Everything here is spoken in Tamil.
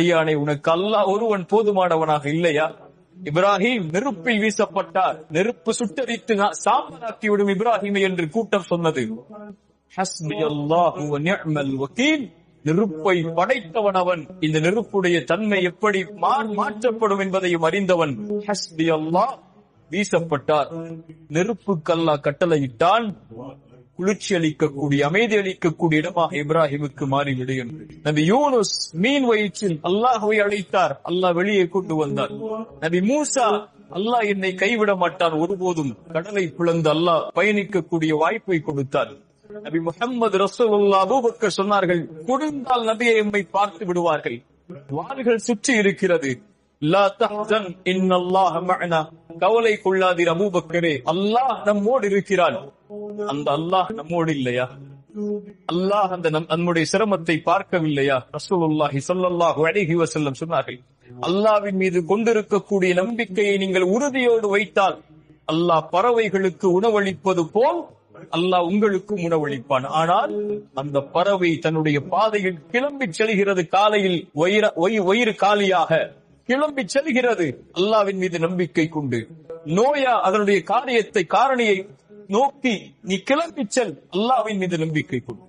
அடியானை உனக்கு அல்லாஹ் ஒருவன் போதுமானவனாக இல்லையா? இப்ராஹிம் நெருப்பில் வீசப்பட்டார். நெருப்பு சுட்டரித்து நா- சாம்பலாக்கிவிடும் என்று கூட்டம் சொன்னது. நெருப்பை படைத்தவன் அவன். இந்த நெருப்புடைய தன்மை எப்படி மாற்றப்படும் என்பதையும் அறிந்தவன். ஹஸ்பி அல்லாஹ் வீசப்பட்டார் நெருப்புக்கல்லா கட்டளையிட்டான். குளிர்ச்சி அளிக்கக்கூடிய அமைதி அளிக்கக்கூடிய இடமாக இப்ராஹிமுக்கு மாறிவிடும் நபி யூனுஸ் மீன் வயிற்றில் அல்லாஹுவை அழைத்தார். அல்லாஹ் வெளியே கொண்டு வந்தார். நபி மூசா அல்லாஹ் என்னை கைவிட மாட்டான். ஒருபோதும் கடலை பிளந்து அல்லாஹ் பயணிக்கக்கூடிய வாய்ப்பை கொடுத்தார். நபி முகமது ரசூலுல்லா அபூபக்கர் சொன்னார்கள் கொடுந்தால் நபியை எம்மை பார்த்து விடுவார்கள். வாள்கள் சுற்றி இருக்கிறது. கவலை கொள்ளாதீர் அபூபக்கரே. அல்லாஹ் நம்மோடு இருக்கிறான். அந்த அல்லாஹ் நம்மோடு இல்லையா? அல்லாஹ் அந்த நம்முடைய சிரமத்தை பார்க்கவில்லையா? ரசூலுல்லாஹி ஸல்லல்லாஹு அலைஹி வஸல்லம் சொன்னார்கள் அல்லாஹ்வின் மீது கொண்டிருக்கக்கூடிய நம்பிக்கையை நீங்கள் உறுதியோடு வைத்தால் அல்லாஹ் பறவைகளுக்கு உணவளிப்பது போல் அல்லாஹ் உங்களுக்கும் உணவளிப்பான். ஆனால் அந்த பறவை தன்னுடைய பாதையில் கிளம்பி செல்கிறது காலையில் வயிறு காலியாக கிளம்பி செல்கிறது. அல்லாவின் மீது நம்பிக்கை கொண்டு நோயா அதனுடைய காரியத்தை காரணியை நோக்கி நீ கிளம்பி செல் அல்லாவின் மீது நம்பிக்கை கொடு.